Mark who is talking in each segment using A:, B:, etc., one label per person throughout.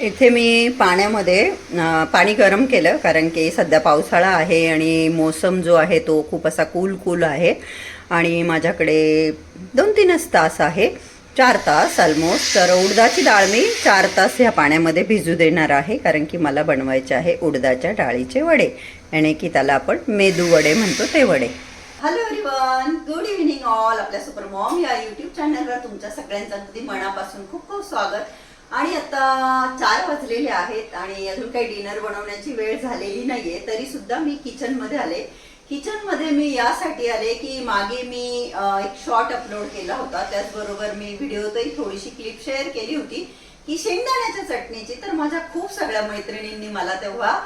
A: इथे मी पाण्यामध्ये पाणी गरम केलं कारण की सध्या पावसाळा आहे आणि मोसम जो आहे तो खूप असा कूल कूल आहे. आणि माझ्याकडे दोन तीनच तास आहे. चार तास ऑलमोस्ट तर उडदाची डाळ मी चार तास ह्या पाण्यामध्ये भिजू देणार आहे कारण की मला बनवायचे आहे उडदाच्या डाळीचे वडे. आणि की त्याला आपण मेदू वडे म्हणतो ते वडे. Hello everyone good evening all आपल्या सुपर मॉम या युट्यूब चॅनलवर तुमच्या सगळ्यांचं अगदी मनापासून खूप खूप स्वागत. आणि आता चार वाजलेले आहेत आणि अजून काही डिनर बनवण्याची वेळ झालेली नाहीये. तरी सुद्धा मी किचनमध्ये आले. किचनमध्ये मी यासाठी आले की मागे मी एक शॉर्ट अपलोड केला होता. त्याचबरोबर मी व्हिडिओतही थोडीशी क्लिप शेअर केली होती की शेंगदाण्याच्या चटणीची. तर माझ्या खूप सगळ्या मैत्रिणींनी मला तेव्हा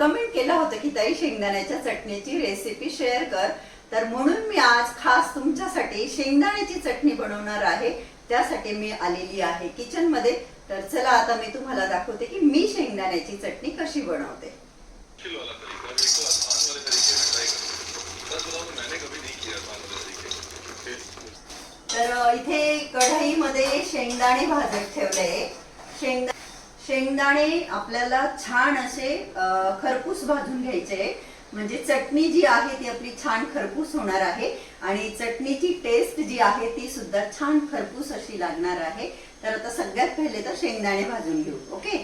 A: कमेंट केलं होतं की ताई शेंगदाण्याच्या चटणीची रेसिपी शेअर कर. तर म्हणून मी आज खास तुमच्यासाठी शेंगदाण्याची चटणी बनवणार आहे. त्यासाठी मी आलेली आहे किचनमध्ये. तर चला आता मी तुम्हाला दाखवते की मी शेंगदाण्याची चटणी कशी बनवते. तर इथे कढईमध्ये शेंगदाणे भाजत ठेवले. शेंगदा शेंगदाणे आपल्याला छान असे खरपूस भाजून घ्यायचे. म्हणजे चटणी जी आहे ती आपली छान खरपूस होणार आहे आणि चटणीची टेस्ट जी आहे ती सुद्धा छान खरपूस अशी लागणार आहे. तर आता सगळ्यात पहिले तर शेंगदाणे भाजून घेऊ ओके?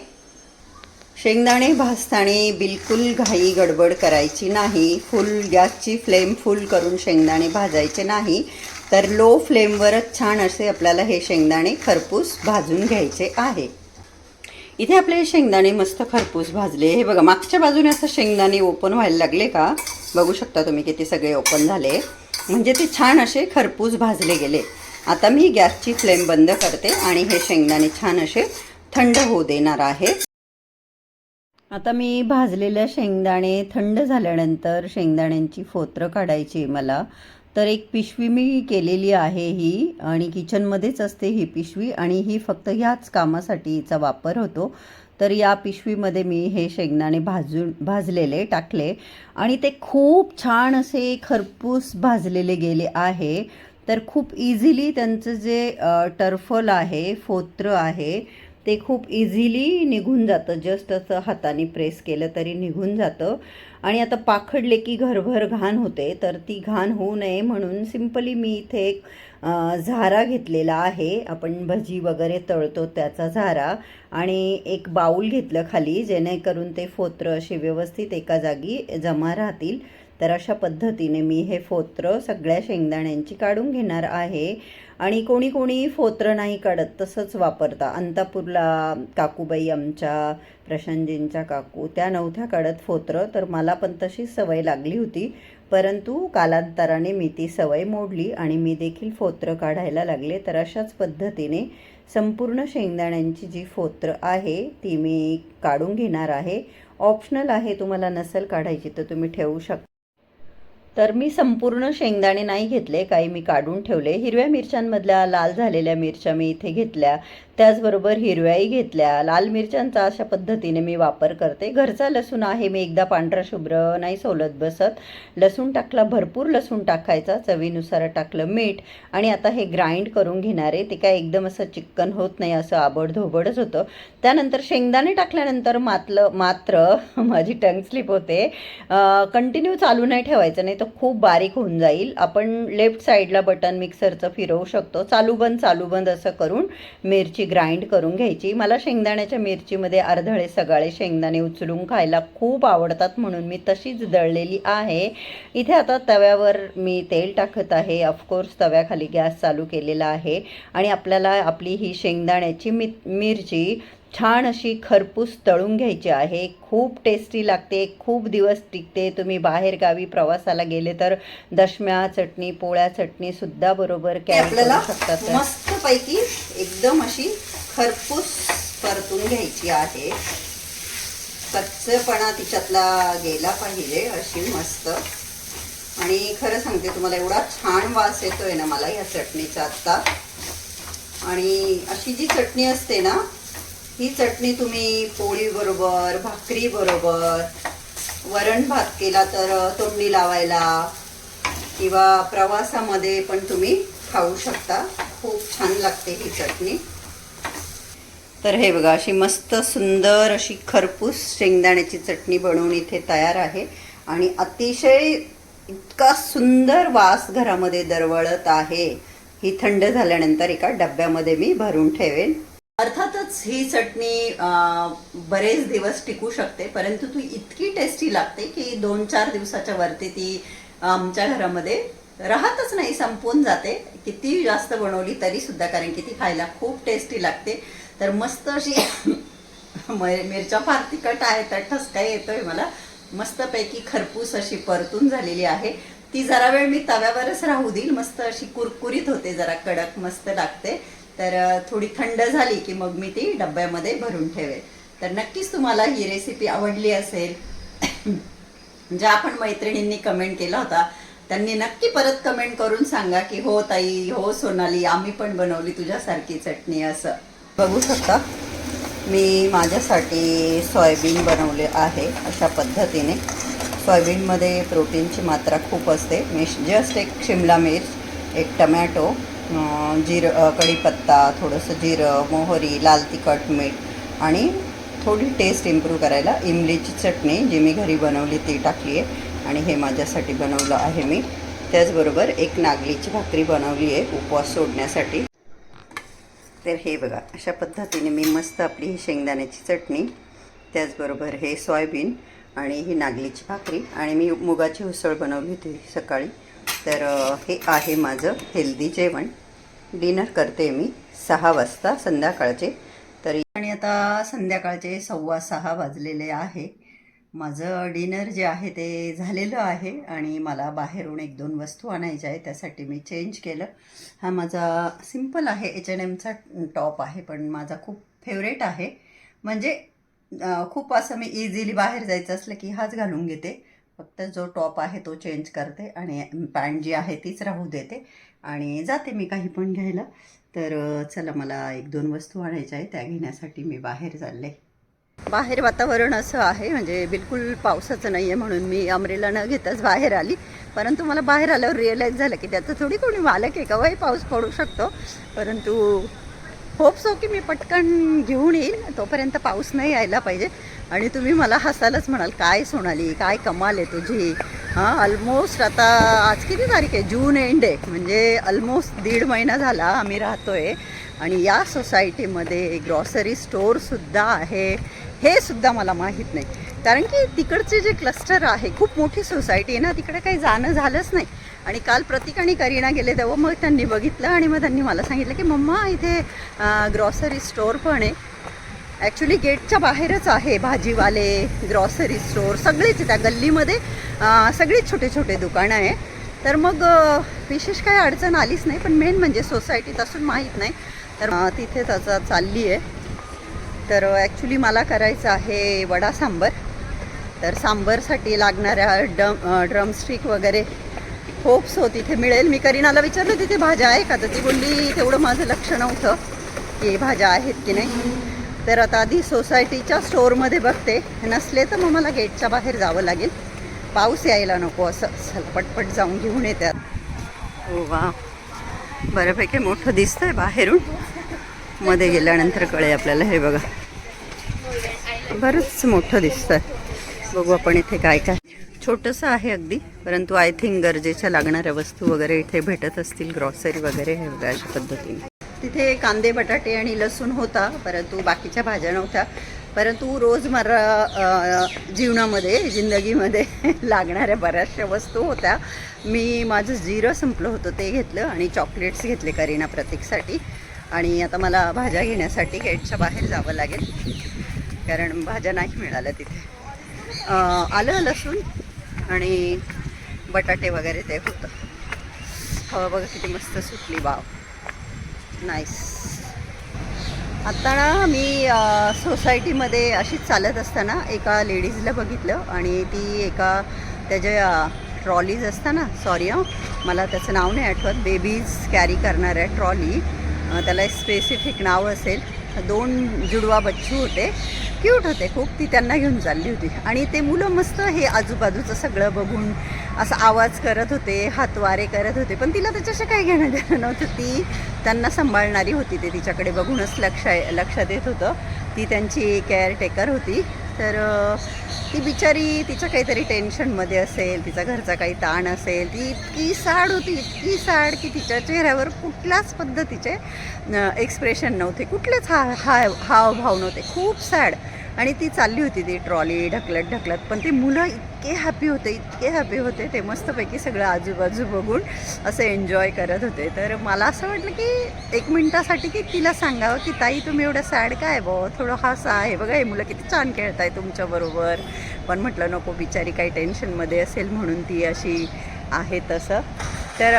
A: शेंगदाणे भाजताना बिलकुल घाई गडबड करायची नाही. फुल गॅसची फ्लेम फुल करून शेंगदाणे भाजायचे नाही. तर लो फ्लेमवरच छान असे आपल्याला हे शेंगदाणे खरपूस भाजून घ्यायचे आहे. इथे आपले शेंगदाणे मस्त खरपूस भाजले. हे बघा मागच्या बाजूने असं शेंगदाणे ओपन व्हायला लागले का? बघू शकता तुम्ही किती सगळे ओपन झाले. म्हणजे ते छान असे खरपूस भाजले गेले. आता मी गॅसची फ्लेम बंद करते आणि हे शेंगदाणे छान असे थंड होऊ देणार आहे. आता मी भाजलेल्या शेंगदाणे थंड झाल्यानंतर शेंगदाण्यांची फोत्रं काढायची मला. तर एक पिशवी मी केलेली आहे ही आणि किचनमध्येच असते ही पिशवी आणि ही फक्त ह्याच कामासाठीचा वापर होतो. तर या पिशवीमध्ये मी हे शेंगदाणे भाजून भाजलेले टाकले आणि ते खूप छान असे खरपूस भाजलेले गेले आहे. तर खूप इझिली त्यांचं जे टर्फल आहे फोत्र आहे ते खूप इझिली निघून जातं. जस्ट असं हाताने प्रेस केलं तरी निघून जातं. आणि आता पाखडले की घरभर घाण होते तर ती घाण होऊ नये म्हणून सिम्पली मी इथे एक झारा घेतलेला आहे. आपण भजी वगैरे तळतो त्याचा झारा आणि एक बाऊल घेतलं खाली जेणेकरून ते फोत्र असे व्यवस्थित एका जागी जमा राहतील. तर अशा पद्धतीने मी हे फोत्र सगळ्या शेंगदाण्यांची काढून घेणार आहे. आणि कोणी कोणी फोत्र नाही काढत तसंच वापरता. अंतापूरला काकूबाई आमच्या प्रशांतजींच्या काकू त्या नव्हत्या काढत फोत्र तर मला पण तशी सवय लागली होती. परंतु कालांतराने मी ती सवय मोडली आणि मी देखील फोत्र काढायला लागले. तर अशाच पद्धतीने संपूर्ण शेंगदाण्यांची जी फोत्र आहे ती मी काढून घेणार आहे. ऑप्शनल आहे तुम्हाला नसेल काढायची तर तुम्ही ठेवू शकता तर मी संपूर्ण शेंगदाणे नाही घेतले काही मी काढून ठेवले. हिरव्या मिरच्यांमधल्या लाल झालेल्या मिरच्या मी इथे घेतल्या. त्याचबरोबर हिरव्याही घेतल्या. लाल मिरच्यांचा अशा पद्धतीने मी वापर करते. घरचा लसूण आहे मी एकदा पांढरा शुभ्र नाही सोलत बसत. लसूण टाकला भरपूर लसूण टाकायचा. चवीनुसार टाकलं मीठ. आणि आता हे ग्राइंड करून घेणारे ते काय एकदम असं चिकन होत नाही असं आबडधोबडच होतं. त्यानंतर शेंगदाणे टाकल्यानंतर मातलं मात्र माझी टंग स्लिप होते. कंटिन्यू चालू नाही ठेवायचं नाही तर खूप बारीक होऊन जाईल. आपण लेफ्ट साईडला बटन मिक्सरचं फिरवू शकतो. चालू बंद चालू बंद असं करून मिरची ग्राइंड करून घ्यायची. मला शेंगदाण्याच्या मिरचीमध्ये अर्धळे सगळे शेंगदाणे उचलून खायला खूप आवडतात म्हणून मी तशीच दळलेली आहे. इथे आता तव्यावर मी तेल टाकत आहे. ऑफकोर्स तव्याखाली गॅस चालू केलेला आहे. आणि आपल्याला आपली ही शेंगदाण्याची मि मिरची छान अशी खरपूस तळून घ्यायची आहे. खूप टेस्टी लागते खूप दिवस टिकते. तुम्ही बाहेर गावी प्रवासाला गेले तर दशम्या चटणी पोळ्या चटणी सुद्धा बरोबर कॅरी आपल्याला करू शकतात मस्त पैकी एकदम अशी खरपूस परतून घ्यायची आहे. कच्चपणा तिच्यातला गेला पाहिजे अशी मस्त. आणि खरं सांगते तुम्हाला एवढा छान वास येतोय ना मला या चटणीचा आत्ता. आणि अशी जी चटणी असते ना ही चटणी तुम्ही पोळी बरोबर भाकरी बरोबर वरण भात केला तर तोंडी लावायला किंवा प्रवासामध्ये पण तुम्ही खाऊ शकता. खूप छान लागते ही चटणी. तर हे बघा अशी मस्त सुंदर अशी खरपूस शेंगदाण्याची चटणी बनवून इथे तयार आहे. आणि अतिशय इतका सुंदर वास घरामध्ये दरवळत आहे. ही थंड झाल्यानंतर एका डब्यामध्ये मी भरून ठेवेन. अर्थातच ही चटणी बरेच दिवस टिकू शकते परंतु ती इतकी टेस्टी लागते की दोन चार दिवसाच्या वरती ती आमच्या घरामध्ये राहतच नाही संपून जाते. किती जास्त बनवली तरी सुद्धा कारण की ती खायला खूप टेस्टी लागते. तर मस्त अशी मिरच्या फार तिखट आहे तर ठसका येतोय मला. मस्तपैकी खरपूस अशी परतून झालेली आहे. ती जरा वेळ मी तव्यावरच राहू देईल. मस्त अशी कुरकुरीत होते जरा कडक मस्त लागते. तर थोडी थंड झाली की मग मी ती डब्यामध्ये भरून ठेवेन तर नक्कीच तुम्हाला ही रेसिपी आवडली असेल. ज्या म्हणजे आपण मैत्रिणींनी कमेंट केला होता. त्यांनी नक्की परत कमेंट करून सांगा की हो ताई हो सोनाली आम्ही पण बनवली तुझ्यासारखी चटणी असं. बघू शकता मी माझ्यासाठी सोयाबीन बनवले आहे अशा पद्धतीने. सोयाबीनमध्ये प्रोटीनची मात्रा खूप असते. मी जस्ट एक शिमला मिर्च एक टमॅटो जिरं कढीपत्ता थोडंसं जिरं मोहरी लाल तिखट मीठ आणि थोडी टेस्ट इम्प्रूव्ह करायला इमलीची चटणी जी मी घरी बनवली ती टाकली आहे आणि हे माझ्यासाठी बनवलं आहे मी. त्याचबरोबर एक नागलीची भाकरी बनवली आहे उपवास सोडण्यासाठी. तर हे बघा अशा पद्धतीने मी मस्त आपली ही शेंगदाण्याची चटणी त्याचबरोबर हे सोयाबीन आणि ही नागलीची भाकरी आणि मी मुगाची उसळ बनवली होती सकाळी. तर हे आहे माझं हेल्दी जेवण. डिनर करते मी सहा वाजता संध्याकाळचे. तरी आणि आता संध्याकाळचे सव्वा सहा वाजलेले आहे. माझं डिनर जे आहे ते झालेलं आहे आणि मला बाहेरून एक दोन वस्तू आणायच्या आहे त्यासाठी मी चेंज केलं. हा माझा सिंपल आहे एच एन एमचा टॉप आहे पण माझा खूप फेवरेट आहे. म्हणजे खूप असं मी इझिली बाहेर जायचं असलं की हाच घालून घेते. फक्त जो टॉप आहे तो चेंज करते आणि पॅन्ट जी आहे तीच राहू देते आणि जाते मी काही पण घ्यायला. तर चला मला एक दोन वस्तू आणायच्या आहे त्या घेण्यासाठी मी बाहेर चालले. बाहेर वातावरण असं आहे म्हणजे बिलकुल पावसाचं नाही आहे म्हणून मी अमरेला न घेताच बाहेर आली. परंतु मला बाहेर आल्यावर रिअलाईज झालं की त्याचं थोडी कोणी मालक आहे केव्हाही पाऊस पडू शकतो. परंतु होप सो की मी पटकन घेऊन येईल. तोपर्यंत पाऊस नाही यायला पाहिजे. आणि तुम्ही मला हसायलाच म्हणाल काय सोनाली काय कमाल आहे तुझी. हां ऑलमोस्ट आता आज किती तारीख आहे? जून एंड आहे. म्हणजे ऑलमोस्ट दीड महिना झाला आम्ही राहतो आहे आणि या सोसायटीमध्ये ग्रॉसरी स्टोअरसुद्धा आहे. हे सुद्धा मला माहीत नाही. कारण की तिकडचे जे क्लस्टर आहे खूप मोठी सोसायटी आहे ना तिकडे काही जाणं झालंच नाही. आणि काल प्रतीक आणि करीना गेले तेव्हा मग त्यांनी बघितलं आणि मग त्यांनी मला सांगितलं की मम्मा इथे ग्रॉसरी स्टोअर पण आहे. ॲक्च्युली गेटच्या बाहेरच आहे भाजीवाले ग्रॉसरी स्टोअर सगळेच त्या गल्लीमध्ये. सगळेच सगळीच छोटे छोटे दुकानं आहे. तर मग विशेष काही अडचण आलीच नाही पण मेन म्हणजे सोसायटीत असून माहीत नाही. तर तिथे त्याचा चालली आहे. तर ॲक्च्युली मला करायचं आहे वडा सांबर. तर सांबरसाठी लागणाऱ्या डम ड्रमस्टिक वगैरे होप्स हो तिथे मिळेल. मी करीनाला विचारलं तिथे भाज्या आहे का? तर ती बोलली तेवढं माझं लक्ष नव्हतं की भाज्या आहेत की नाही. तर आता आधी सोसायटीच्या स्टोअरमध्ये बघते. नसले तर मग मला गेटच्या बाहेर जावं लागेल. पाऊस यायला नको असं. चला पटपट जाऊन घेऊन येतात हो वा. बऱ्यापैकी मोठं दिसतंय बाहेरून. मध्ये गेल्यानंतर कळे आपल्याला. हे बघा. बरंच मोठं दिसतंय. बघू आपण इथे काय काय. छोटंसं आहे अगदी परंतु आय थिंक गरजेच्या लागणाऱ्या वस्तू वगैरे इथे भेटत असतील ग्रॉसरी वगैरे हे अशा पद्धतीने. तिथे कांदे बटाटे आणि लसूण होता परंतु बाकीच्या भाज्या नव्हत्या. परंतु रोजमर्रा जीवनामध्ये जिंदगीमध्ये लागणाऱ्या बऱ्याचशा वस्तू होत्या. मी माझं जिरं संपलं होतं ते घेतलं आणि चॉकलेट्स घेतले करीना प्रतीकसाठी. आणि आता मला भाज्या घेण्यासाठी गेटच्या बाहेर जावं लागेल कारण भाज्या नाही मिळाल्या तिथे. आलं लसूण? आणि बटाटे वगैरे ते होतं. हवा बघा किती मस्त सुटली वाव. नाईस आता ना मी सोसायटीमध्ये अशीच चालत असताना एका लेडीजला बघितलं आणि ती एका त्याच्या ट्रॉलीज असता ना सॉरी हं मला त्याचं नाव नाही आठवत बेबीज कॅरी करणाऱ्या ट्रॉली त्याला एक स्पेसिफिक नाव असेल. दोन जुडवा बच्चू होते. क्यूट होते खूप. ती त्यांना घेऊन चालली होती. आणि ते मुलं मस्त हे आजूबाजूचं सगळं बघून असं आवाज करत होते हातवारे करत होते. पण तिला त्याच्याशी काही घेणं देणं नव्हतं. ती त्यांना सांभाळणारी होती. ते तिच्याकडे बघूनच लक्ष लक्ष देत होतं. ती त्यांची केअरटेकर होती. तर ती बिचारी तिच्या काहीतरी टेन्शनमध्ये असेल तिचा घरचा काही ताण असेल ती इतकी साड होती इतकी साड की तिच्या चेहऱ्यावर कुठल्याच पद्धतीचे एक्सप्रेशन नव्हते कुठलेच हा हा हावभाव नव्हते खूप सॅड. आणि ती चालली होती ती ट्रॉली ढकलत ढकलत. पण ते मुलं इतके हॅपी होते इतके हॅपी होते. ते मस्तपैकी सगळं आजूबाजू बघून असं एन्जॉय करत होते. तर मला असं वाटलं की एक मिनटासाठी की तिला सांगावं की ताई तुम्ही एवढं सॅड काय बो थोडं हसा आहे. बघा हे मुलं किती छान खेळत आहे तुमच्याबरोबर पण म्हटलं नको बिचारी काही टेन्शनमध्ये असेल म्हणून ती अशी आहे तसं. तर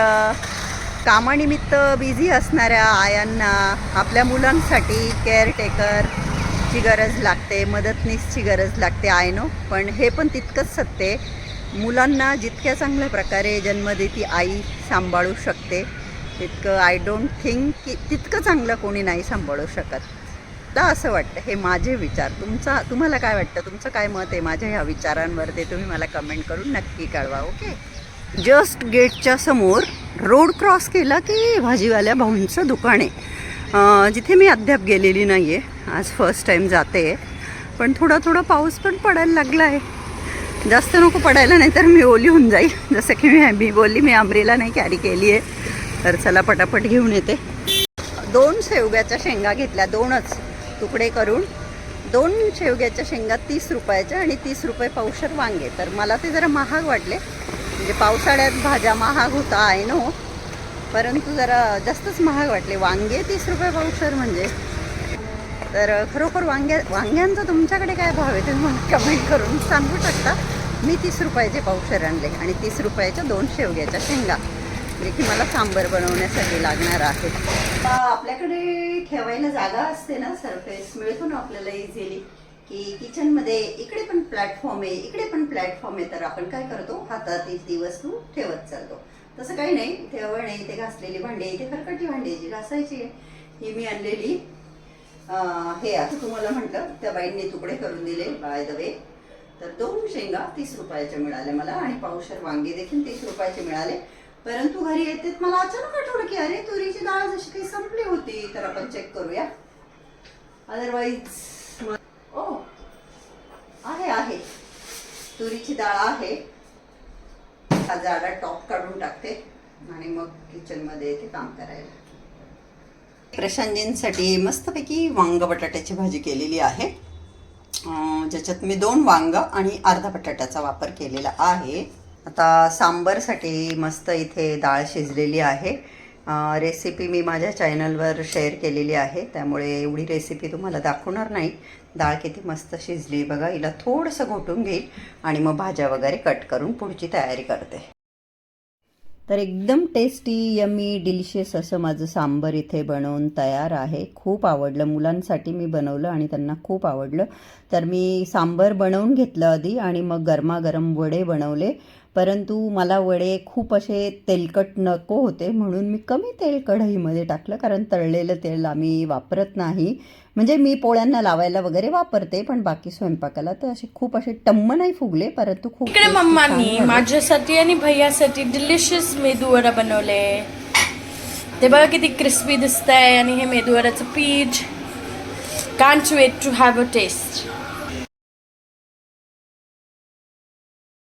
A: कामानिमित्त बिझी असणाऱ्या आयांना आपल्या मुलांसाठी केअरटेकर ची गरज लागते मदतनीसची गरज लागते आय नो पण हे पण तितकंच सत्य आहे. मुलांना जितक्या चांगल्या प्रकारे जन्म देती आई सांभाळू शकते. तितकं आय डोंट थिंक की तितकं चांगलं कोणी नाही सांभाळू शकत. मला असं वाटतं. हे माझे विचार. तुमचा तुम्हाला काय वाटतं? तुमचं काय मत आहे माझ्या ह्या विचारांवर? ते तुम्ही मला कमेंट करून नक्की कळवा ओके जस्ट गेटच्या समोर रोड क्रॉस केला की भाजीवाल्या भाऊंचं दुकान आहे. जिथे मी अद्याप गेलेली नाही आहे आज फर्स्ट टाईम जाते पण थोडा थोडा पाऊस पण पडायला लागला आहे जास्त नको पडायला नाही तर मी ओली होऊन जाईल. जसं की मी मी बोलली मी आंब्रेला नाही कॅरी केली आहे. तर चला पटापट घेऊन येते. दोन शेवग्याच्या शेंगा घेतल्या दोनच तुकडे करून. दोन शेवग्याच्या शेंगा तीस रुपयाच्या आणि तीस रुपये पावशर वांगे. तर मला ते जरा महाग वाटले. म्हणजे पावसाळ्यात भाज्या महाग होता आहे नो परंतु जरा जास्तच महाग वाटले. वांगे तीस रुपये पावशर म्हणजे. तर खरोखर वांग्या वांग्यांचा तुमच्याकडे काय भाव आहे तुम्ही मला कमेंट करून सांगू शकता. मी तीस रुपयाचे पावशर आणले आणि तीस रुपयाच्या दोन शेवग्याच्या शेंगा. जे की मला सांबर बनवण्यासाठी लागणार आहे आपल्याकडे ठेवायला जागा असते ना सरफेस मिळतो ना आपल्याला इझिली की किचनमध्ये इकडे पण प्लॅटफॉर्म आहे इकडे पण प्लॅटफॉर्म आहे तर आपण काय करतो? हातात ती वस्तू ठेवत चालतो. तसं काही नाही इथे अवळ नाही इथे घासलेली भांडी आहे, इथे खरकटी भांडी आहे, जी घासायची आहे ही मी आणलेली. हे असं तुम्हाला म्हटलं त्या बाईंनी तुकडे करून दिले बाय द वे तर दोन शेंगा तीस रुपयाच्या मिळाल्या मला आणि पावशर वांगे देखील तीस रुपयाचे मिळाले. परंतु घरी येते मला अचानक आठवलं की अरे तुरीची डाळ जशी काही संपली होती तर आपण चेक करूया. अदरवाईज आहे तुरीची डाळ आहे. हा जाडा टॉप काढून टाकते आणि मग किचनमध्ये येते काम करायला. प्रशांतजींसाठी मस्तपैकी वांग बटाट्याची भाजी केलेली आहे. ज्याच्यात मी दोन वांग आणि अर्धा बटाट्याचा वापर केलेला आहे. आता सांबरसाठी मस्त इथे डाळ शिजलेली आहे. रेसिपी मी माझ्या चॅनलवर शेअर केलेली आहे. त्यामुळे एवढी रेसिपी तुम्हाला दाखवणार नाही. डाळ किती मस्त शिजली बघा. हिला थोडंसं घोटून घेईल आणि मग भाज्या वगैरे कट करून पुढची तयारी करते. तर एकदम टेस्टी यमी डिलिशियस असं माझं सांबर इथे बनवून तयार आहे. खूप आवडलं. मुलांसाठी मी बनवलं आणि त्यांना खूप आवडलं. तर मी सांबर बनवून घेतलं आधी आणि मग गरमागरम वडे बनवले. परंतु मला वडे खूप असे तेलकट नको होते म्हणून मी कमी तेल कढईमध्ये टाकलं कारण तळलेलं तेल आम्ही वापरत नाही. म्हणजे मी पोळ्यांना लावायला वगैरे वापरते पण बाकी स्वयंपाकाला तर असे खूप असे टम्म नाही फुगले परंतु खूप
B: इकडे मम्मानी. माझ्यासाठी आणि भैयासाठी डिलिशियस मेदूवडा बनवले. ते बघा किती क्रिस्पी दिसत आहे आणि हे मेदूवड्याचं पीठ. Can't wait to have a taste